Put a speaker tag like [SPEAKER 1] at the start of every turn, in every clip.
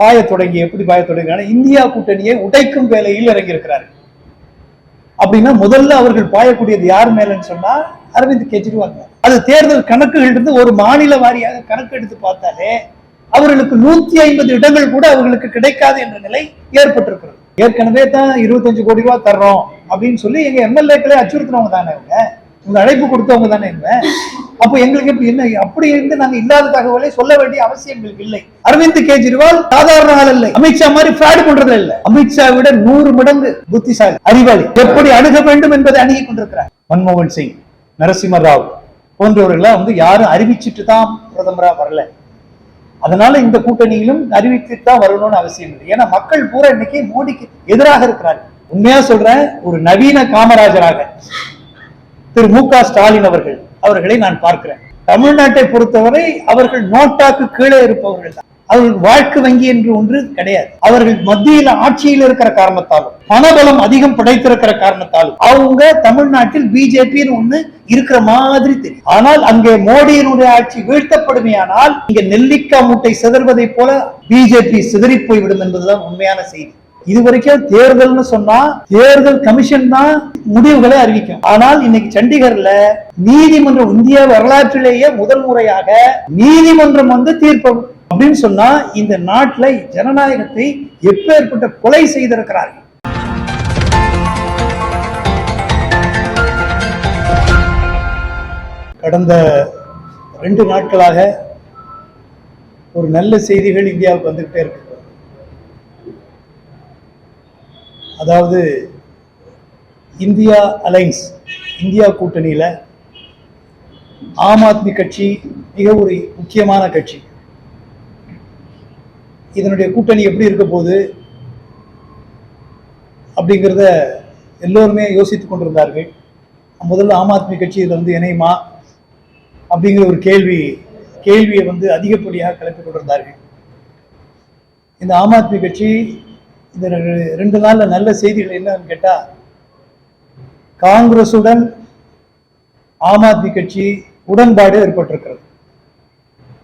[SPEAKER 1] பாய தொடங்கி எப்படி பாய தொடங்கினா இந்தியா கூட்டணியை உடைக்கும் வேலையில் இறங்கியிருக்கிறார். அப்படின்னா முதல்ல அவர்கள் பாயக்கூடியது யார் மேலன்னு சொன்னா அரவிந்த் கெஜ்ரிவால் அது தேர்தல் கணக்குகள் இருந்து ஒரு மாநில வாரியாக கணக்கு எடுத்து பார்த்தாலே அவர்களுக்கு நூத்தி ஐம்பது இடங்கள் கூட அவர்களுக்கு கிடைக்காது என்ற நிலை ஏற்பட்டிருக்கிறது. ஏற்கனவே தான் இருபத்தஞ்சு கோடி ரூபாய் தர்றோம் அப்படின்னு சொல்லி எங்க எம்எல்ஏக்களே அச்சுறுத்தினவங்க தானே அவங்க. உங்க அழைப்பு கொடுத்தவங்க தானே இவங்க? அப்போ எங்களுக்கு எப்படி என்ன அப்படி இருந்து நாங்க இல்லாத தகவலை சொல்ல வேண்டிய அவசியம் எங்களுக்கு இல்லை. அரவிந்த் கெஜ்ரிவால் சாதாரண ஆள் இல்லை அமித்ஷா மாதிரி ஃபிராடு பண்றது இல்லை. அமித்ஷா விட நூறு மடங்கு புத்திசாலி அறிவாளி. எப்படி அணுக வேண்டும் என்பதை அணுகி கொண்டிருக்கிறார். மன்மோகன் சிங் நரசிம்ம ராவ் போன்றவர்கள்லாம் வந்து யாரும் அறிவிச்சிட்டு தான் பிரதமரா வரல. அதனால இந்த கூட்டணியிலும் அறிவித்துட்டு தான் வரணும்னு அவசியம் இல்லை. ஏன்னா மக்கள் பூரா இன்னைக்கு மோடிக்கு எதிராக இருக்கிறார்கள். உண்மையா சொல்றேன் ஒரு நவீன காமராஜராக திரு மு க ஸ்டாலின் அவர்கள் அவர்களை நான் பார்க்கிறேன். தமிழ்நாட்டை பொறுத்தவரை அவர்கள் நோட்டாக்கு கீழே இருப்பவர்கள் தான். அவர்கள் வாழ்க்கை வங்கி என்று ஒன்று கிடையாது. அவர்கள் மத்தியில் ஆட்சியில் இருக்கிற காரணத்தாலும் பணபலம் அதிகம் படைத்திருக்கிற காரணத்தாலும் அவங்க தமிழ்நாட்டில் பிஜேபின்னு ஒண்ணு இருக்கிற மாதிரி தெரியும். ஆனால் அங்கே மோடியினுடைய ஆட்சி வீழ்த்தப்படுமையானால் இங்க நெல்லிக்காய் மூட்டை சிதறுவதை போல பிஜேபி சிதறி போய்விடும் என்பதுதான் உண்மையான செய்தி. இது வரைக்கும் தேர்தல்னு சொன்னா தேர்தல் கமிஷன் தான் முடிவுகளை அறிவிக்கும். ஆனால் இன்னைக்கு சண்டிகர்ல நீதிமன்றம் இந்திய வரலாற்றிலேயே முதல் முறையாக நீதிமன்றம் வந்து தீர்ப்பு அப்படின்னு சொன்னா இந்த நாட்டுல ஜனநாயகத்தை எப்பேற்பட்ட கொலை செய்திருக்கிறார்கள்? கடந்த ரெண்டு நாட்களாக ஒரு நல்ல செய்திகள் இந்தியாவுக்கு வந்துகிட்டே இருக்கு. அதாவது இந்தியா அலைன்ஸ் இந்தியா கூட்டணியில் ஆம் ஆத்மி கட்சி மிக ஒரு முக்கியமான கட்சி. இதனுடைய கூட்டணி எப்படி இருக்க போகுது அப்படிங்கிறத எல்லோருமே யோசித்துக் கொண்டிருந்தார்கள். முதல்ல ஆம் ஆத்மி கட்சி இதில் வந்து இணையுமா அப்படிங்கிற ஒரு கேள்வி கேள்வியை வந்து அதிகப்படியாக கிளப்பி கொண்டிருந்தார்கள். இந்த ஆம் ஆத்மி கட்சி இந்த ரெண்டு நாள்ல நல்ல செய்திகள் என்னன்னு கேட்டா காங்கிரசுடன் ஆம் ஆத்மி கட்சி உடன்பாடு ஏற்பட்டிருக்கிறது.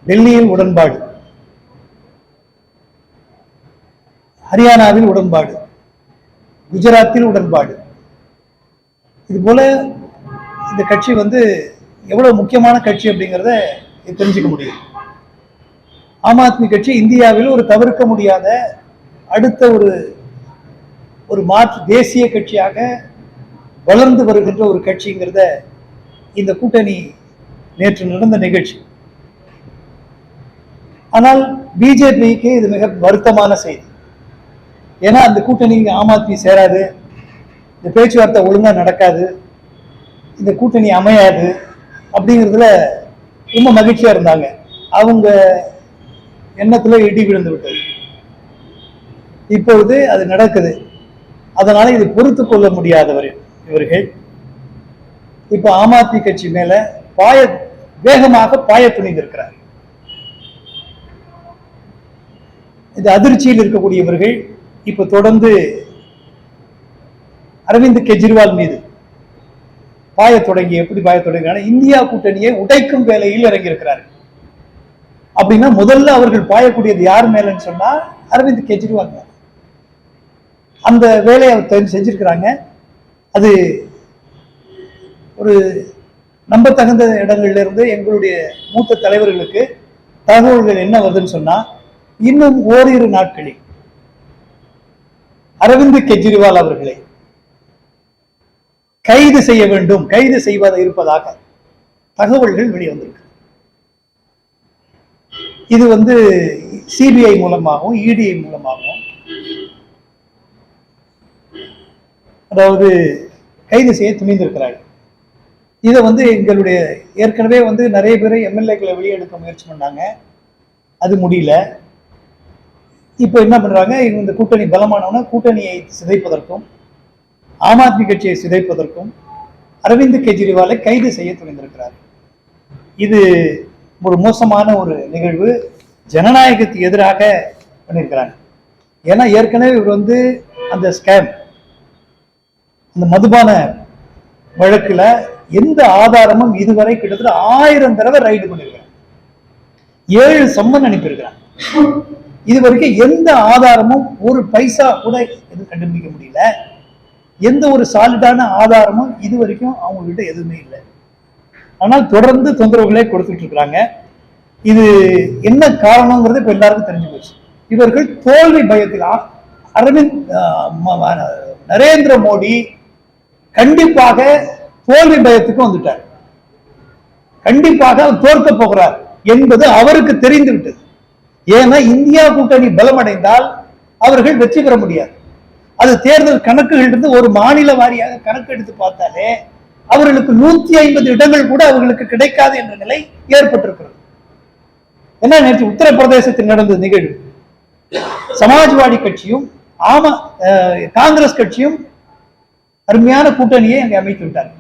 [SPEAKER 1] டெல்லியில் உடன்பாடு. ஹரியானாவில் உடன்பாடு. குஜராத்தில் உடன்பாடு. இது போல இந்த கட்சி வந்து எவ்வளவு முக்கியமான கட்சி அப்படிங்கிறத தெரிஞ்சுக்க முடியும். ஆம் ஆத்மி கட்சி இந்தியாவில் ஒரு தவிர்க்க முடியாத அடுத்த ஒரு ஒரு மாற்று தேசிய கட்சியாக வளர்ந்து வருகின்ற ஒரு கட்சிங்கிறத இந்த கூட்டணி நேற்று நடந்த நிகழ்ச்சி. ஆனால் பிஜேபிக்கு இது மிக வருத்தமான செய்தி. ஏன்னா அந்த கூட்டணி ஆம் ஆத்மி சேராது இந்த பேச்சுவார்த்தை ஒழுங்கா நடக்காது இந்த கூட்டணி அமையாது அப்படிங்கிறதுல ரொம்ப மகிழ்ச்சியா இருந்தாங்க. அவங்க எண்ணத்துல இடி விழுந்து விட்டது. இப்பொழுது அது நடக்குது. அதனால இது பொறுத்து கொள்ள முடியாதவர் இவர்கள். இப்ப ஆம் ஆத்மி கட்சி மேல பாய வேகமாக பாய துணிந்திருக்கிறார். இந்த அதிர்ச்சியில் இருக்கக்கூடியவர்கள் இப்ப தொடர்ந்து அரவிந்த் கெஜ்ரிவால் மீது பாய தொடங்கி எப்படி பாய தொடங்கினா இந்தியா கூட்டணியை உடைக்கும் வேலையில் இறங்கியிருக்கிறார்கள் அப்படின்னா முதல்ல அவர்கள் பாயக்கூடியது யார் மேலன்னு சொன்னா அரவிந்த் கெஜ்ரிவால் மேல. அந்த வேலையை அவர் தெரிஞ்சு செஞ்சிருக்கிறாங்க. அது ஒரு நம்பத்தகுந்த இடங்கள்ல இருந்து எங்களுடைய மூத்த தலைவர்களுக்கு தகவல்கள் என்ன வருதுன்னு சொன்னா இன்னும் ஓரிரு நாட்களில் அரவிந்த் கெஜ்ரிவால் அவர்களை கைது செய்ய வேண்டும் கைது செய்வதாக இருப்பதாக தகவல்கள் வெளிவந்திருக்கு. இது வந்து சிபிஐ மூலமாகவும் இடிஐ மூலமாகவும் அதாவது கைது செய்ய துணிந்திருக்கிறார்கள். இதை வந்து எங்களுடைய ஏற்கனவே வந்து நிறைய பேரை எம்எல்ஏக்களை வெளியெடுக்க முயற்சி பண்ணாங்க. அது முடியல. இப்போ என்ன பண்ணுறாங்க இந்த கூட்டணி பலமானவன கூட்டணியை சிதைப்பதற்கும் ஆம் ஆத்மி கட்சியை சிதைப்பதற்கும் அரவிந்த் கெஜ்ரிவாலை கைது செய்ய துணிந்திருக்கிறார் இது ஒரு மோசமான ஒரு நிகழ்வு. ஜனநாயகத்துக்கு எதிராக பண்ணியிருக்கிறாங்க. ஏன்னா ஏற்கனவே இவர் வந்து அந்த ஸ்கேம் இந்த மதுபான வழக்குல எந்த ஆதாரமும் இதுவரை கிட்டத்தட்ட ஆயிரம் தடவை ரைடு பண்ணிருக்காங்க. ஏழு சம்மன் அனுப்பியிருக்கிறாங்க. இது வரைக்கும் எந்த ஆதாரமும் ஒரு பைசா கூட எதுவும் கண்டுபிடிக்க முடியல. எந்த ஒரு சாலிடான ஆதாரமும் இது வரைக்கும் அவங்க கிட்ட எதுவுமே இல்லை. ஆனால் தொடர்ந்து தொந்தரவுகளே கொடுத்துட்டு இருக்கிறாங்க. இது என்ன காரணங்கிறது இப்ப எல்லாருக்கும் தெரிஞ்சு போச்சு. இவர்கள் தோல்வி பயத்தில் அரவிந்த் நரேந்திர மோடி கண்டிப்பாக தோல்வி பயத்துக்கு வந்துட்டார். கண்டிப்பாக அவர் தோற்க போகிறார் என்பது அவருக்கு தெரிந்து விட்டது ஏன்னா இந்தியா கூட்டணி பலமடைந்தால் அவர்கள் வெற்றி பெற முடியாது. அது தேர்தல் கணக்குகள் இருந்து ஒரு மாநில வாரியாக கணக்கு எடுத்து பார்த்தாலே அவர்களுக்கு நூத்தி ஐம்பது இடங்கள் கூட அவர்களுக்கு கிடைக்காது என்ற நிலை ஏற்பட்டிருக்கிறது. என்ன நேற்று உத்தரப்பிரதேசத்தில் நடந்த நிகழ்வு. சமாஜ்வாடி கட்சியும் ஆமா காங்கிரஸ் கட்சியும் அருமையான கூட்டணியை அங்கே அமைத்து விட்டார்.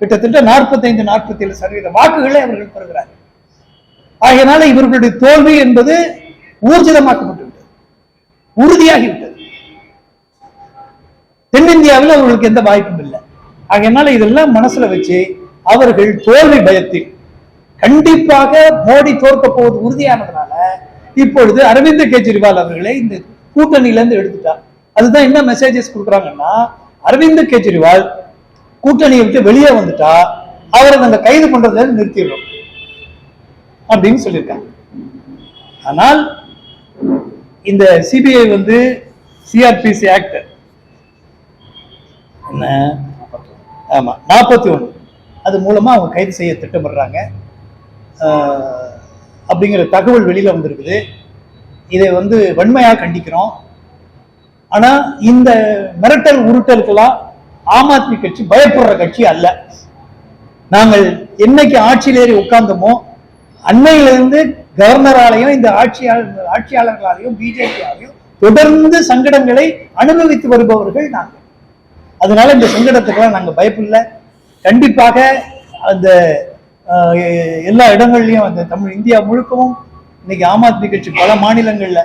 [SPEAKER 1] கிட்டத்தட்ட 45 நாற்பத்தி ஏழு சதவீத வாக்குகளை அவர்கள் பெறுகிறார்கள். ஆகையினால இவர்களுடைய தோல்வி என்பது ஊர்ஜிதமாக்கப்பட்டு விட்டது உறுதியாகிவிட்டது. தென்னிந்தியாவில் அவர்களுக்கு எந்த வாய்ப்பும் இல்லை. ஆகையினால இதெல்லாம் மனசுல வச்சு அவர்கள் தோல்வி பயத்தில் கண்டிப்பாக மோடி தோற்க போவது உறுதியானதுனால இப்பொழுது அரவிந்த் கெஜ்ரிவால் அவர்களை இந்த கூட்டணியில இருந்து எடுத்துட்டார். அதுதான் என்ன மெசேஜஸ் கொடுக்குறாங்கன்னா அரவிந்த் கெஜ்ரிவால் கூட்டணியை விட்டு வெளியே வந்துட்டா அவரை அந்த கைது பண்றதை நிறுத்திடுறோம் அப்படின்னு சொல்லியிருக்காங்க. ஆனால் இந்த சிபிஐ வந்து சிஆர்பிசி ஆக்ட் என்ன? ஆமா நாற்பத்தி ஒன்று அது மூலமா அவங்க கைது செய்ய திட்டமிடுறாங்க. ஆஹ், அப்படிங்கிற தகவல் வெளியில வந்திருக்குது. இதை வந்து வன்மையாக கண்டிக்கிறோம். ஆனா இந்த மிரட்டல் உருட்டலுக்கெல்லாம் ஆம் ஆத்மி கட்சி பயப்படுற கட்சி அல்ல. நாங்கள் என்னைக்கு ஆட்சியில் ஏறி உட்கார்ந்தோமோ அன்னையிலிருந்து கவர்னராலையும் இந்த ஆட்சியாளர் ஆட்சியாளர்களாலையும் பிஜேபியாலையும் தொடர்ந்து சங்கடங்களை அனுபவித்து வருபவர்கள் நாங்கள். அதனால இந்த சங்கடத்துக்கெல்லாம் நாங்கள் பயப்பில்லை. கண்டிப்பாக அந்த எல்லா இடங்கள்லையும் அந்த தமிழ் இந்தியா முழுக்கவும் இன்னைக்கு ஆம் ஆத்மி கட்சி பல மாநிலங்களில்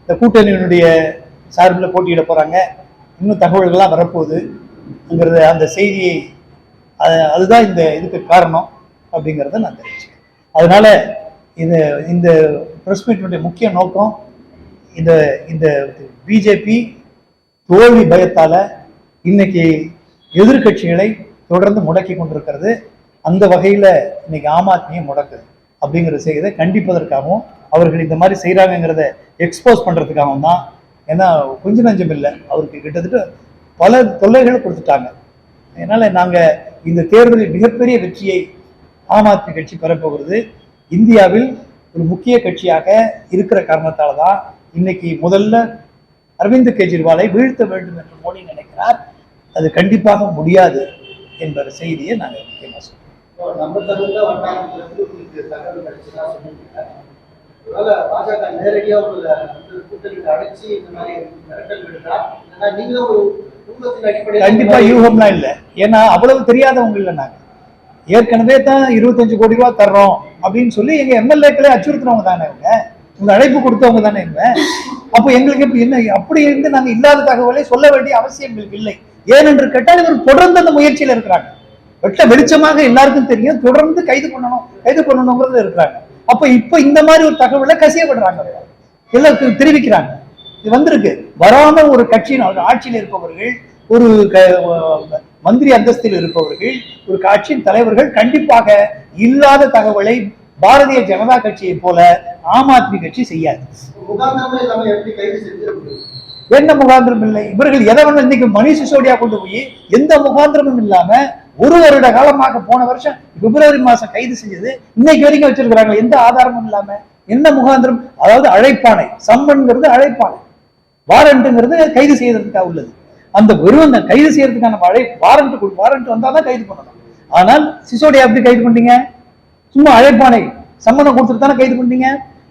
[SPEAKER 1] இந்த கூட்டணியினுடைய சார்பில் போட்டியிட போகிறாங்க இன்னும் தகவல்கள்லாம் வரப்போகுதுங்கிறத அந்த செய்தியை அது- அதுதான் இந்த இதுக்கு காரணம் அப்படிங்கிறத நான் தெரிவிச்சேன் அதனால் இது இந்த ப்ரெஸ் மீட்டினுடைய முக்கிய நோக்கம் இந்த இந்த பிஜேபி தோல்வி பயத்தால் இன்னைக்கு எதிர்க்கட்சிகளை தொடர்ந்து முடக்கி கொண்டிருக்கிறது. அந்த வகையில் இன்னைக்கு ஆம் ஆத்மியை முடக்குது அப்படிங்கிற செய்தியை கண்டிப்பதற்காகவும் அவர்கள் இந்த மாதிரி செய்கிறாங்கங்கிறத எக்ஸ்போஸ் பண்ணுறதுக்காகவும் தான் ஏன்னா கொஞ்சம் நஞ்சம் இல்லை. அவருக்கு கிட்டத்தட்ட பல தொல்லைகளை கொடுத்துட்டாங்க. அதனால் நாங்கள் இந்த தேர்தலில் மிகப்பெரிய வெற்றியை ஆம் ஆத்மி கட்சி பெறப்போகிறது. இந்தியாவில் ஒரு முக்கிய கட்சியாக இருக்கிற காரணத்தால் தான் இன்னைக்கு முதல்ல அரவிந்த் கெஜ்ரிவாலை வீழ்த்த வேண்டும் என்று மோடி நினைக்கிறார். அது கண்டிப்பாக முடியாது என்ற செய்தியை நாங்கள் முக்கியமாக
[SPEAKER 2] சொல்கிறோம் நம்ம உங்களுக்கு தகவல் கிடைச்சதா சொன்னீங்க பாஜக நேரடியா உங்களை அடைச்சு இந்த மாதிரி மிரட்டல் விடுதா நீங்களும் ஒரு
[SPEAKER 1] கண்டிப்பா யூகம்லாம் இல்லை. ஏன்னா அவ்வளவு தெரியாதவங்க இல்லை நாங்க. ஏற்கனவே தான் இருபத்தஞ்சு கோடி ரூபாய் தர்றோம் அப்படின்னு சொல்லி எங்க எம்எல்ஏக்களே அச்சுறுத்துறவங்க தானே இவங்க? உங்க அழைப்பு கொடுத்தவங்க தானே இவங்க? அப்போ எங்களுக்கு இப்ப என்ன அப்படி இருந்து நாங்க இல்லாத தகவலை சொல்ல வேண்டிய அவசியம் எங்களுக்கு இல்லை. ஏனென்று கேட்டால் இவர் தொடர்ந்து அந்த முயற்சியில இருக்கிறாங்க. வெட்ட வெளிச்சமாக எல்லாருக்கும் தெரியும். தொடர்ந்து கைது பண்ணணும் கைது பண்ணணுங்கிறது இருக்கிறாங்க. அப்ப இப்ப இந்த மாதிரி ஒரு தகவலை கசியப்படுறாங்க. எல்லாருக்கும் தெரிவிக்கிறாங்க. இது வந்திருக்கு. வராம ஒரு கட்சியின் ஆட்சியில் இருப்பவர்கள் ஒரு மந்திரி அந்தஸ்தில் இருப்பவர்கள் ஒரு கட்சியின் தலைவர்கள் கண்டிப்பாக இல்லாத தகவலை பாரதிய ஜனதா கட்சியை போல ஆம் ஆத்மி கட்சி செய்யாது. என்ன முகாந்திரம் இல்லை? இவர்கள் எதை வேணும் இன்னைக்கு மணி சிசோடியா கொண்டு போய் எந்த முகாந்திரமும் இல்லாம ஒரு வருட காலமாக போன வருஷம் பிப்ரவரி மாசம் கைது செஞ்சது இன்னைக்கு வரைக்கும் வச்சிருக்கிறாங்க எந்த ஆதாரமும் இல்லாம என்ன முகாந்திரம்? அதாவது அழைப்பானை சம்மன்ங்கிறது அழைப்பானை வாரண்ட்டுங்கிறது கைது செய்யறதுக்காக உள்ளது. அந்த வெறும் அந்த கைது செய்யறதுக்கான அழை வாரண்ட் வாரண்ட் வந்தால் தான் கைது பண்ணணும். ஆனால் சிசோடியா எப்படி கைது பண்ணீங்க சும்மா அழைப்பானை சம்மதம் கொடுத்துட்டு தானே கைது பண்ணீங்க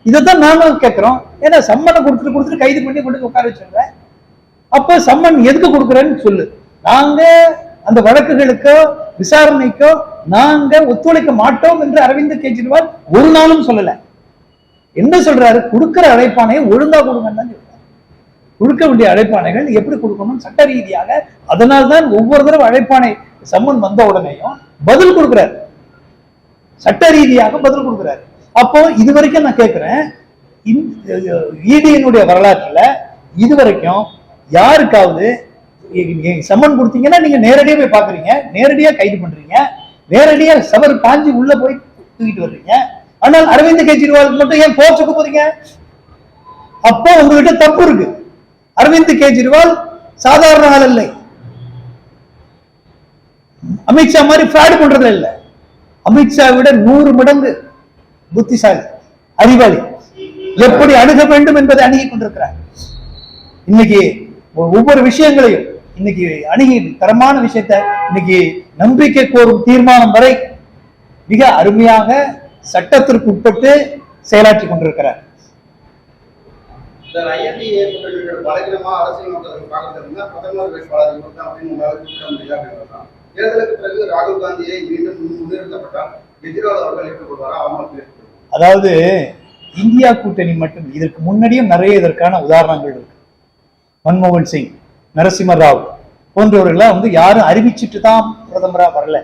[SPEAKER 1] இதைத்தான் நாங்களும் கேட்கிறோம். ஏன்னா சம்மதம் கொடுத்துட்டு கொடுத்துட்டு கைது பண்ணி கொண்டு உட்கார வச்சுருங்க அப்ப சம்மன் எதுக்கு கொடுக்குறேன்னு சொல்லு. நாங்க அந்த வழக்குகளுக்கோ விசாரணைக்கோ நாங்க ஒத்துழைக்க மாட்டோம் என்று அரவிந்த் கெஜ்ரிவால் ஒரு நாளும் சொல்லல என்ன சொல்றாரு கொடுக்கிற அழைப்பானையை ஒழுங்கா கொடுங்கன்னு தான் சொல்றாரு கொடுக்க வேண்டிய அழைப்பானைகள் எப்படி கொடுக்கணும் சட்ட ரீதியாக அதனால்தான் ஒவ்வொரு தடவை அழைப்பானை சம்மன் வந்த உடனேயும் பதில் கொடுக்கிறார் சட்ட ரீதியாக பதில் கொடுக்கிறார் அப்போ இது வரைக்கும் நான் கேட்கிறேன் இடியினுடைய வரலாற்றுல இதுவரைக்கும் யாருக்காவது சம்மன் கொடுத்தீங்கன்னா நீங்க நேரடியா போய் பாக்குறீங்க நேரடியா கைது பண்றீங்க. நேரடியா சவர் பாஞ்சு உள்ள போய் தூக்கிட்டு வர்றீங்க. ஆனால் அரவிந்த் கெஜ்ரிவாலுக்கு மட்டும் ஏன் போச்சுக்க போறீங்க? அப்போ உங்ககிட்ட தப்பு இருக்கு. அரவிந்த் கெஜ்ரிவால் சாதாரண ஆள் இல்லை. அமித்ஷா மாதிரி ஃப்ராடு பண்றது இல்ல. அமித்ஷா விட நூறு மடங்கு புத்திசாலி அறிவாளி. எப்படி அணுக வேண்டும் என்பதை அணுகி கொண்டிருக்கிறார். இன்னைக்கு ஒவ்வொரு விஷயங்களையும் இன்னைக்கு அணுகி தரமான விஷயத்தை இன்னைக்கு நம்பிக்கை கோரும் தீர்மானம் வரை மிக அருமையாக சட்டத்திற்கு உட்பட்டு செயலாற்றி கொண்டிருக்கிறார்? அதாவது இந்தியா கூட்டணி மட்டும் இதற்கு முன்னாடியும் நிறைய இதற்கான உதாரணங்கள் இருக்கு. மன்மோகன் சிங் நரசிம்ம ராவ் வந்து யாரும் அறிவிச்சிட்டு தான் பிரதமரா வரல.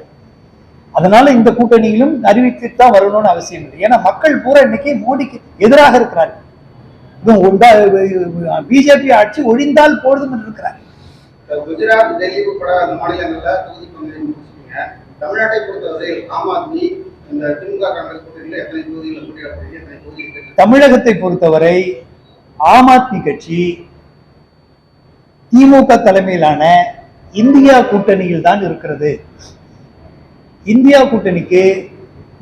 [SPEAKER 1] அதனால இந்த கூட்டணியிலும் அறிவித்துட்டு தான் வரணும்னு அவசியம் இல்லை. ஏன்னா மக்கள் பூரா இன்னைக்கு மோடிக்கு எதிராக இருக்கிறார்கள் பிஜேபி ஆட்சி ஒழிந்தால் போதும் என்று இருக்கிறார்.
[SPEAKER 2] குஜராத் டெல்லி உட்பட அந்த மாநிலங்கள்ல தொகுதி பங்கீடு தமிழ்நாட்டை பொறுத்தவரையில் ஆம் ஆத்மி இந்த திமுக காங்கிரஸ் கூட்டணியில எத்தனை தொகுதிகளில்
[SPEAKER 1] தமிழகத்தை பொறுத்தவரை ஆம் ஆத்மி கட்சி திமுக தலைமையிலான இந்தியா கூட்டணியில் தான் இருக்கிறது. இந்தியா கூட்டணிக்கு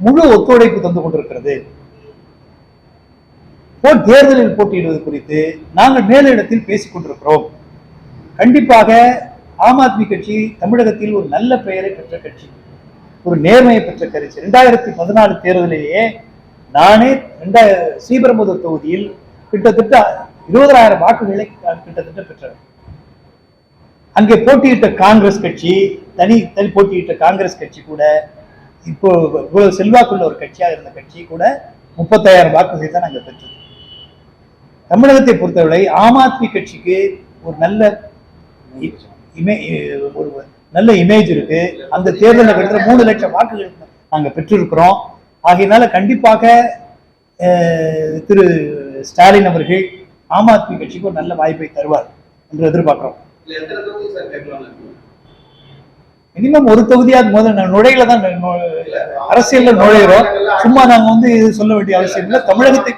[SPEAKER 1] முழு ஒத்துழைப்பு தந்து கொண்டிருக்கிறது. தேர்தலில் போட்டியிடுவது குறித்து நாங்கள் மேலிடத்தில் பேசிக் கொண்டிருக்கிறோம். கண்டிப்பாக ஆம் ஆத்மி கட்சி தமிழகத்தில் ஒரு நல்ல பெயரை பெற்ற கட்சி ஒரு நேர்மையை பெற்ற கட்சி ரெண்டாயிரத்தி பதினாலு தேர்தலிலேயே நானே ரெண்டாயிரம் ஸ்ரீபெரும்புதூர் தொகுதியில் கிட்டத்தட்ட இருபதாயிரம் வாக்குகளை கிட்டத்தட்ட பெற்றவர் அங்கே போட்டியிட்ட காங்கிரஸ் கட்சி தனி தனி போட்டியிட்ட காங்கிரஸ் கட்சி கூட இப்போ இவ்வளவு செல்வாக்குள்ள ஒரு கட்சியாக இருந்த கட்சி கூட முப்பத்தாயிரம் வாக்குகளை தான் நாங்கள் பெற்றது. தமிழகத்தை பொறுத்தவரை ஆம் ஆத்மி கட்சிக்கு ஒரு நல்ல இமே ஒரு நல்ல இமேஜ் இருக்கு. அந்த தேர்தலில் கிட்ட மூணு லட்சம் வாக்குகள் நாங்க பெற்றிருக்கிறோம். ஆகையினால கண்டிப்பாக அஹ், திரு ஸ்டாலின் அவர்கள் ஆம் ஆத்மி கட்சிக்கு ஒரு நல்ல வாய்ப்பை தருவார் என்று எதிர்பார்க்கிறோம். மினிமம் ஒரு தொகுதியாவது முதல்ல நான் நுழையில தான் அரசியல்ல நுழையிறோம். சும்மா நாங்க வந்து இது சொல்ல வேண்டிய அவசியம் இல்லை. தமிழகத்தை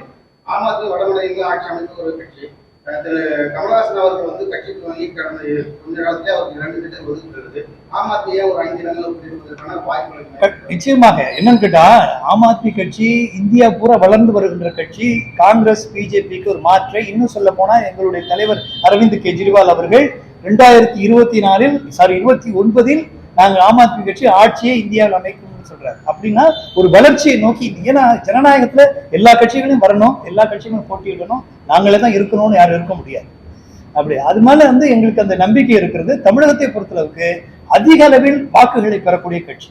[SPEAKER 2] திரு கமலஹாசன் அவர்கள் வந்து கட்சிக்கு வாங்கி கடந்த கொஞ்ச காலத்திலே அவருக்கு இரண்டு சீட்டுகள் ஒதுக்கிறது ஆம் ஆத்மியை ஒரு ஐந்து இடங்களில் போட்டியிடுவதற்கான வாய்ப்புகள்
[SPEAKER 1] நிச்சயமாக. என்னன்னு கேட்டா ஆம் ஆத்மி கட்சி இந்தியா பூரா வளர்ந்து வருகின்ற கட்சி காங்கிரஸ் பிஜேபிக்கு ஒரு மாற்றை. இன்னும் சொல்ல போனா எங்களுடைய தலைவர் அரவிந்த் கெஜ்ரிவால் அவர்கள் ரெண்டாயிரத்தி இருபத்தி நாலில் சாரி இருபத்தி ஒன்பதில் நாங்கள் ஆம் ஆத்மி கட்சி ஆட்சியை இந்தியாவில் அமைக்கணும்னு சொல்றாரு. அப்படின்னா ஒரு வளர்ச்சியை நோக்கி ஏன்னா ஜனநாயகத்துல எல்லா கட்சிகளையும் வரணும் எல்லா கட்சிகளும் போட்டியிடணும். நாங்களே தான் இருக்கணும்னு யாரும் இருக்க முடியாது. அப்படி அது மேல வந்து எங்களுக்கு அந்த நம்பிக்கை இருக்கிறது. தமிழகத்தை பொறுத்தளவுக்கு அதிக அளவில் வாக்குகளை பெறக்கூடிய கட்சி.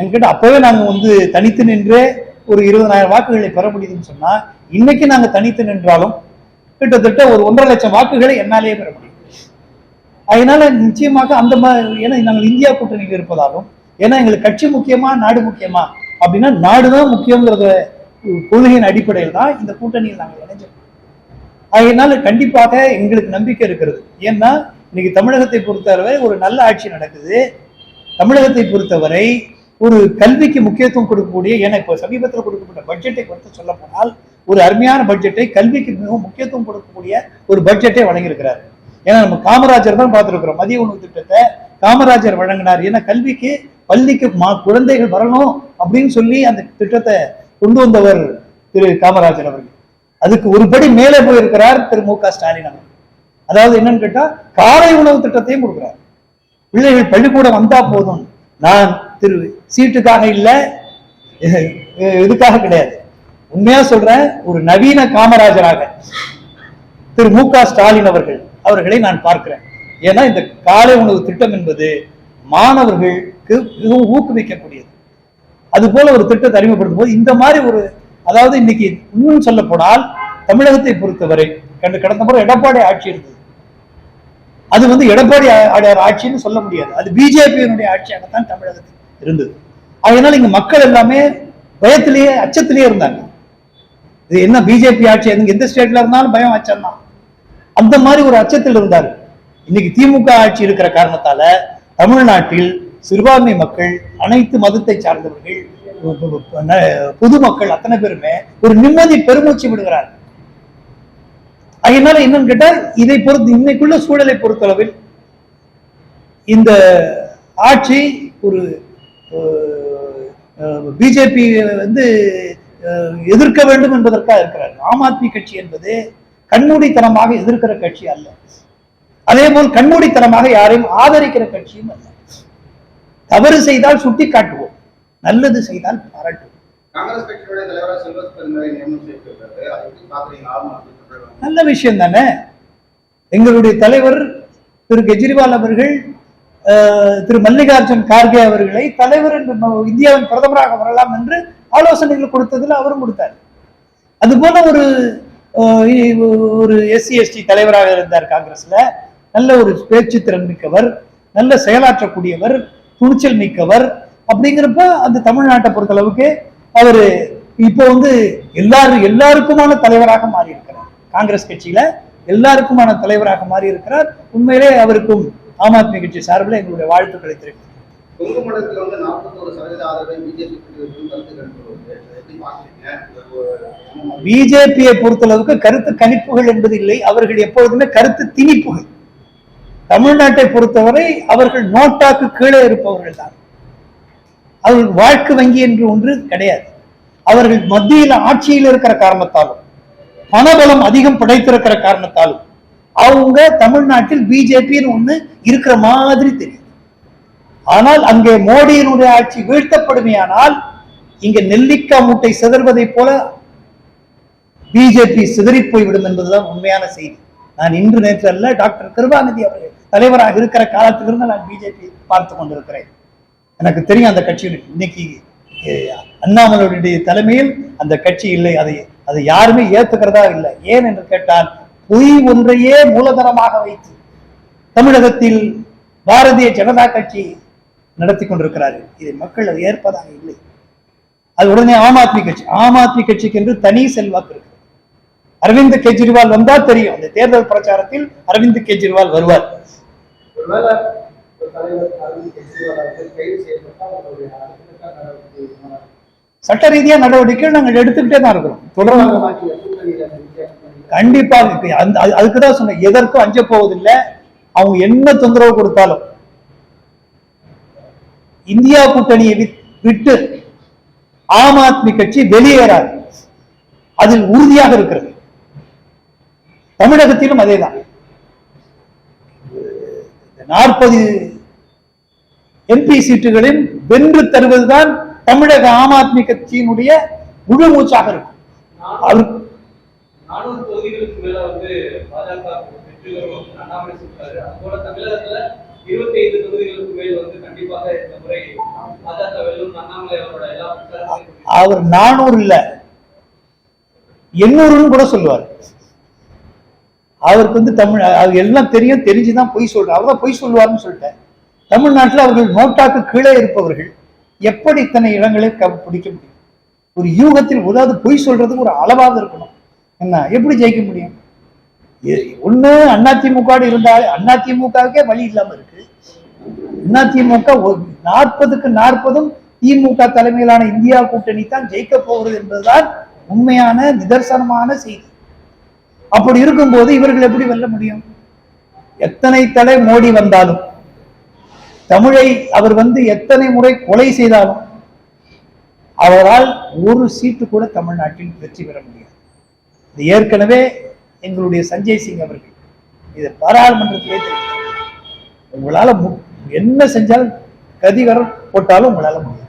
[SPEAKER 1] என்கிட்ட அப்பவே நாங்க வந்து தனித்து நின்றே ஒரு இருபதனாயிரம் வாக்குகளை பெற முடியுதுன்னு சொன்னா இன்னைக்கு நாங்க தனித்து நின்றாலும் கிட்டத்தட்ட ஒரு ஒன்றரை லட்சம் வாக்குகளை என்னாலேயே பெற முடியும். அதனால நிச்சயமாக அந்த மாதிரி ஏன்னா நாங்கள் இந்தியா கூட்டணியில் இருப்பதாலும் ஏன்னா எங்களுக்கு கட்சி முக்கியமா நாடு முக்கியமா அப்படின்னா நாடுதான் முக்கியங்கிறத கொள்கையின் அடிப்படையில் தான் இந்த கூட்டணியில் நாங்கள் இணைஞ்சோம். அதனால கண்டிப்பாக எங்களுக்கு நம்பிக்கை இருக்கிறது. ஏன்னா இன்னைக்கு தமிழகத்தை பொறுத்தவரை ஒரு நல்ல ஆட்சி நடக்குது. தமிழகத்தை பொறுத்தவரை ஒரு கல்விக்கு முக்கியத்துவம் கொடுக்கக்கூடிய ஏன்னா இப்போ சமீபத்தில் கொடுக்கப்பட்ட பட்ஜெட்டை குறித்து சொல்ல போனால் ஒரு அருமையான பட்ஜெட்டை கல்விக்கு மிகவும் முக்கியத்துவம் கொடுக்கக்கூடிய ஒரு பட்ஜெட்டை வழங்கியிருக்கிறார். ஏன்னா நம்ம காமராஜர் தான் பார்த்துருக்குறோம். மதிய உணவு திட்டத்தை காமராஜர் வழங்கினார். ஏன்னா கல்விக்கு பள்ளிக்கு மா குழந்தைகள் வரணும் அப்படின்னு சொல்லி அந்த திட்டத்தை கொண்டு வந்தவர் திரு காமராஜர் அவர்கள். அதுக்கு ஒரு படி மேலே போயிருக்கிறார் திரு மு க ஸ்டாலின் அவர்கள். அதாவது என்னன்னு கேட்டா காலை உணவு திட்டத்தையும் கொடுக்குறார். பிள்ளைகள் பள்ளிக்கூடம் வந்தா போதும். நான் திரு சீட்டுக்காக இல்ல இதுக்காக கிடையாது. உண்மையா சொல்றேன் ஒரு நவீன காமராஜராக திரு மு க ஸ்டாலின் அவர்கள் அவர்களை நான் பார்க்கிறேன். ஏன்னா இந்த காலை உணவு திட்டம் என்பது மாணவர்களுக்கு மிகவும் ஊக்குவிக்கக்கூடியது. அது போல ஒரு திட்டத்தை அறிமுகப்படுத்தும் போது இந்த மாதிரி ஒரு அதாவது இன்னைக்கு இன்னும் சொல்ல போனால் தமிழகத்தை பொறுத்தவரை கடந்த கடந்த முறை எடப்பாடி ஆட்சி இருந்தது. அது வந்து எடப்பாடி ஆட்சின்னு சொல்ல முடியாது. அது பிஜேபியினுடைய ஆட்சியாகத்தான் தமிழகத்தில் இருந்தது. அதனால இங்க மக்கள் எல்லாமே பயத்திலேயே அச்சத்திலேயே இருந்தாங்க. இது என்ன பிஜேபி ஆட்சி எந்த ஸ்டேட்ல இருந்தாலும் பயம் அச்சம் தான் அந்த மாதிரி ஒரு அச்சத்தில் இருந்தார். இன்னைக்கு திமுக ஆட்சி இருக்கிற காரணத்தால தமிழ்நாட்டில் சிறுபான்மை மக்கள் அனைத்து மதத்தை சார்ந்தவர்கள் பொதுமக்கள் அத்தனை பேருமே ஒரு நிம்மதி பெருமூச்சு விடுகிறார்கள். அதனால என்னன்னு கேட்டால் இதை பொறுத்து இன்னைக்குள்ள சூழலை பொறுத்தளவில் இந்த ஆட்சி ஒரு பிஜேபி வந்து அஹ், எதிர்க்க வேண்டும் என்பதற்காக இருக்கிறார். ஆம் ஆத்மி கட்சி என்பது கண்மூடித்தனமாக எதிர்க்கிற கட்சி அல்ல. அதே போல் கண்மூடித்தனமாக யாரையும் ஆதரிக்கிற கட்சியும் அல்ல. தவறு செய்தால் சுட்டி காட்டுவோம் நல்லது செய்தால் பாராட்டுவோம். நல்ல விஷயம் தானே? எங்களுடைய தலைவர் திரு கெஜ்ரிவால் அவர்கள் திரு மல்லிகார்ஜுன் கார்கே அவர்களை தலைவர் என்று இந்தியாவின் பிரதமராக வரலாம் என்று ஆலோசனைகள் கொடுத்ததுல அவரும் கொடுத்தார். அதுபோல ஒரு ஒரு எஸ்சி எஸ்டி தலைவராக இருந்தார் காங்கிரஸ்ல. நல்ல ஒரு பேச்சு திறன் மிக்கவர் நல்ல செயலாற்றக்கூடியவர் துணிச்சல் மிக்கவர். அப்படிங்கிறப்ப அந்த தமிழ்நாட்டை பொறுத்தளவுக்கு அவரு இப்போ வந்து எல்லாரும் எல்லாருக்குமான தலைவராக மாறி இருக்கிறார் காங்கிரஸ் கட்சியில எல்லாருக்குமான தலைவராக மாறி இருக்கிறார் உண்மையிலே அவருக்கும் ஆம் ஆத்மி கட்சி சார்பில் எங்களுடைய வாழ்த்துக்களை தெரிவிக்கிறேன்
[SPEAKER 3] கொங்கு மண்டலத்தில் வந்து நாற்பத்தோரு சதவீத ஆதரவை பிஜேபி கருத்து
[SPEAKER 1] பிஜேபியை பொறுத்தளவுக்கு கருத்து கணிப்புகள் என்பது இல்லை. அவர்கள் எப்பொழுதுமே கருத்து திணிப்புகள். தமிழ்நாட்டை பொறுத்தவரை அவர்கள் நோட்டாக்கு கீழே இருப்பவர்கள் தான். அவர்கள் வாழ்க்கை வங்கி என்று ஒன்று கிடையாது. அவர்கள் மத்தியில் ஆட்சியில் இருக்கிற காரணத்தாலும் பணபலம் அதிகம் படைத்திருக்கிற காரணத்தாலும் அவங்க தமிழ்நாட்டில் பிஜேபின்னு ஒண்ணு இருக்கிற மாதிரி தெரியும். ஆனால் அங்கே மோடியினுடைய ஆட்சி வீழ்த்தப்படுமையானால் இங்க நெல்லிக்காய் மூட்டை சிதறுவதைப் போல பிஜேபி சிதறி போய்விடும் என்பதுதான் உண்மையான செய்தி. நான் இன்று நேற்று அல்ல டாக்டர் கிருபாநிதி அவர்கள் தலைவராக இருக்கிற காலத்திலிருந்து நான் பிஜேபி பார்த்து கொண்டிருக்கிறேன். எனக்கு தெரியும் அந்த கட்சியில் இன்னைக்கு அண்ணாமலையுடைய தலைமையில் அந்த கட்சி இல்லை அதை அதை யாருமே ஏத்துக்கிறதா இல்லை. ஏன் என்று கேட்டால் பொய் ஒன்றையே மூலதனமாக வைத்து தமிழகத்தில் பாரதிய ஜனதா கட்சி நடத்தி கொண்டிருக்கிறார்கள் இதை மக்கள் அதை ஏற்பதாக இல்லை. அது உடனே ஆம் ஆத்மி கட்சி ஆம் ஆத்மி கட்சிக்கு என்று தனி செல்வாக்கு இருக்கு அரவிந்த் கெஜ்ரிவால் வந்தா தெரியும். அந்த தேர்தல் பிரச்சாரத்தில் அரவிந்த் கெஜ்ரிவால் வருவார்? சட்ட ரீதியா நடவடிக்கை நாங்கள் எடுத்துக்கிட்டே தான் இருக்கிறோம். தொடர்ந்து கண்டிப்பாக. இப்ப அந்த அது- அதுக்கு தான் சொன்னேன். எதற்கும் அஞ்ச போவதில்லை. அவங்க என்ன தொந்தரவு கொடுத்தாலும் இந்தியா கூட்டணியை விட்டு ஆம் ஆத்மி கட்சி வெளியேறாது. அதில் உறுதியாக இருக்கிறது. தமிழகத்திலும் அதேதான். நாற்பது எம்பி சீட்டுகளில் வென்று தருவதுதான் தமிழக ஆம் ஆத்மி கட்சியினுடைய முழு மூச்சாக இருக்கும். அவர்
[SPEAKER 4] நானூறு தொகுதிகளுக்கு மேல வந்து பாஜக வெற்றி அண்ணாமலை சொல்றாரு. அதுபோல தமிழகத்துல இருபத்தி ஐந்து தொகுதிகளுக்கு மேல் வந்து கண்டிப்பாக இந்த முறை பாஜக வெல்லும் அண்ணாமலை அவரோட எல்லா
[SPEAKER 1] அவர் நானூறு இல்ல. எண்ணூறுன்னு கூட சொல்லுவார். அவருக்கு வந்து தமிழ் அது எல்லாம் தெரியும் தெரிஞ்சுதான் பொய் சொல்ற அவர் தான் பொய் சொல்லுவார்னு சொல்லிட்டேன் தமிழ்நாட்டில் அவர்கள் நோட்டாக்கு கீழே இருப்பவர்கள் எப்படி இத்தனை இடங்களை க- பிடிக்க முடியும்? ஒரு யூகத்தில் உதாவது பொய் சொல்றதுக்கு ஒரு அளவாக இருக்கணும். என்ன எப்படி ஜெயிக்க முடியும்? ஒன்று அதிமுக இருந்தால் அதிமுகவுக்கே வழி இல்லாம இருக்கு. திமுக? நாற்பதுக்கு நாற்பதும் திமுக தலைமையிலான இந்தியா கூட்டணி தான் ஜெயிக்க போகிறது என்பதுதான் உண்மையான நிதர்சனமான செய்தி. அப்படி இருக்கும்போது இவர்கள் எப்படி வெல்ல முடியும்? எத்தனை தலை மோடி வந்தாலும் தமிழை அவர் வந்து எத்தனை முறை கொலை செய்தாலும் அவரால் ஒரு சீட்டு கூட தமிழ்நாட்டில் வெற்றி பெற முடியாது. இது ஏற்கனவே எங்களுடைய சஞ்சய் சிங் அவர்கள் இது பாராளுமன்றத்திலே தெரியும் உங்களால என்ன செஞ்சாலும் கதிகரம் போட்டாலும் உங்களால முடியாது?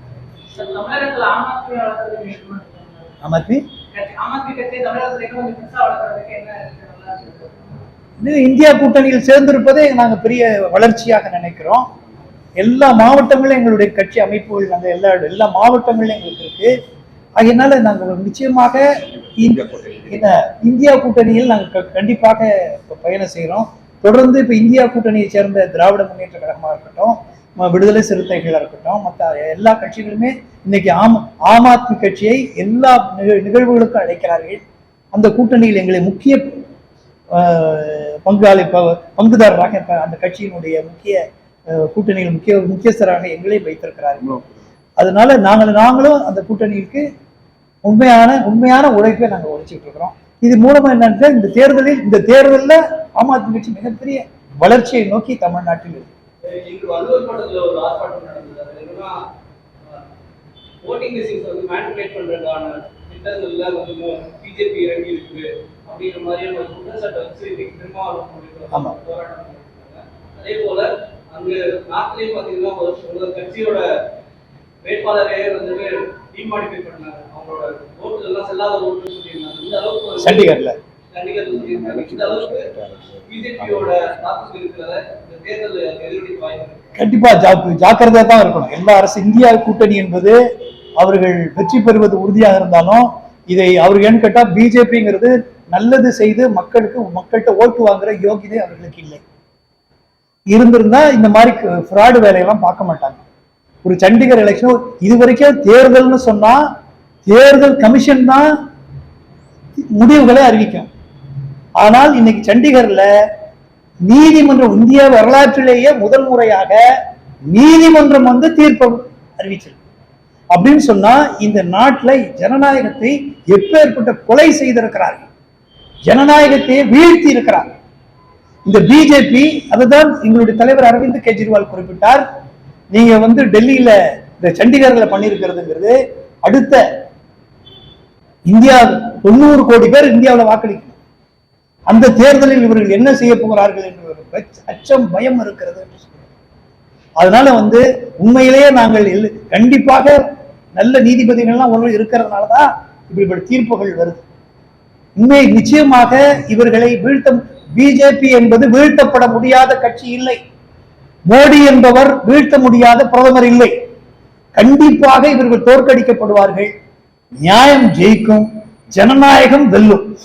[SPEAKER 1] இது இந்தியா கூட்டணியில் சேர்ந்திருப்பதே நாங்க பெரிய வளர்ச்சியாக நினைக்கிறோம். எல்லா மாவட்டங்களும் எங்களுடைய கட்சி அமைப்புகள் நாங்க எல்லா எல்லா மாவட்டங்களும் எங்களுக்கு இருக்கு. அதனால நாங்கள் நிச்சயமாக இந்த இந்த இந்தியா கூட்டணியில் நாங்கள் க- கண்டிப்பாக பயணம் செய்கிறோம் தொடர்ந்து இப்போ இந்தியா கூட்டணியை சேர்ந்த திராவிட முன்னேற்ற கழகமாக இருக்கட்டும் விடுதலை சிறுத்தைகளா இருக்கட்டும் மற்ற எல்லா கட்சிகளுமே இன்னைக்கு ஆம் ஆம் ஆத்மி கட்சியை எல்லா நிகழ்வுகளுக்கும் அழைக்கிறார்கள். அந்த கூட்டணியில் எங்களை முக்கிய பங்காளி ப- பங்குதாரராக அந்த கட்சியினுடைய முக்கிய கூட்டணியில் முக்கிய முக்கியஸ்தராக எங்களை வைத்திருக்கிறார்கள். அதனால நாங்கள் நாங்களும் அந்த கூட்டணிக்கு உண்மையான உண்மையான உழைப்பை நாங்கள் உழைச்சிட்டு இருக்கிறோம். இது மூலமா என்னன்னா இந்த தேர்தலில் இந்த தேர்தலில் ஆம் ஆத்மி கட்சி மிகப்பெரிய வளர்ச்சியை நோக்கி தமிழ்நாட்டில் இருக்கு. ஆமா.
[SPEAKER 4] அதே போல அங்கு நாட்டிலேயே பாத்தீங்கன்னா ஒரு ஒரு கட்சியோட வேட்பாளரே வந்து டிமாடிஃபை பண்ணாங்க அவங்களோட ஓட்டு எல்லாம் செல்லாத ஓட்டுன்னு சொல்லியிருந்தாங்க. இந்த அளவுக்கு வந்து-
[SPEAKER 1] சண்டிகர்ல.
[SPEAKER 4] சொல்லியிருக்காங்க இந்த அளவுக்கு பிஜேபியோட தாக்குதல் இருக்கிறத இந்த தேர்தல் எதிரொலிக்க வாய்ப்பு இருக்கு.
[SPEAKER 1] கண்டிப்பா ஜாக்கு ஜாக்கிரதையா தான் இருக்கணும். எல்லா அரசு இந்தியா கூட்டணி என்பது அவர்கள் வெற்றி பெறுவது உறுதியாக இருந்தாலும் இதை அவர்கள் ஏன்னு கேட்டா பிஜேபிங்கிறது நல்லது செய்து மக்களுக்கு மக்கள்கிட்ட ஓட்டு வாங்குற யோகிதை அவர்களுக்கு இல்லை. இருந்திருந்தா இந்த மாதிரி ஃப்ராடு வேலையெல்லாம் பார்க்க மாட்டாங்க. ஒரு சண்டிகர் எலெக்ஷன் இது வரைக்கும் தேர்தல்னு சொன்னா தேர்தல் கமிஷன் தான் முடிவுகளை அறிவிக்கும். ஆனால் இன்னைக்கு சண்டிகர்ல நீதிமன்றம் இந்திய வரலாற்றிலேயே முதல் முறையாக நீதிமன்றம் வந்து தீர்ப்பு அறிவிச்சது. அப்படின்னு சொன்னா இந்த நாட்டில் ஜனநாயகத்தை எப்பேற்பட்ட கொலை செய்திருக்கிறார்கள்? ஜனநாயகத்தை வீழ்த்தி இருக்கிறார்கள். இந்த பிஜேபி அதுதான் எங்களுடைய தலைவர் அரவிந்த் கெஜ்ரிவால் குறிப்பிட்டார் நீங்க வந்து டெல்லியில இந்த சண்டிகர்ல பண்ணியிருக்கிறதுங்கிறது அடுத்த இந்தியா தொண்ணூறு கோடி பேர் இந்தியாவில் வாக்களிக்கணும். அந்த தேர்தலில் இவர்கள் என்ன செய்ய போகிறார்கள் என்ற அச்சம் பயம் இருக்கிறது என்று அதனால வந்து உண்மையிலேயே நாங்கள் கண்டிப்பாக நல்ல நீதிபதிகள்லாம் ஒன்று இருக்கிறதுனால தான் இப்படிப்பட்ட தீர்ப்புகள் வருது. உண்மை நிச்சயமாக இவர்களை வீழ்த்த பிஜேபி என்பது வீழ்த்தப்பட முடியாத கட்சி இல்லை. மோடி என்பவர் வீழ்த்த முடியாத பிரதமர் இல்லை. கண்டிப்பாக இவர்கள் தோற்கடிக்கப்படுவார்கள். நியாயம் ஜெயிக்கும் ஜனநாயகம் வெல்லும்.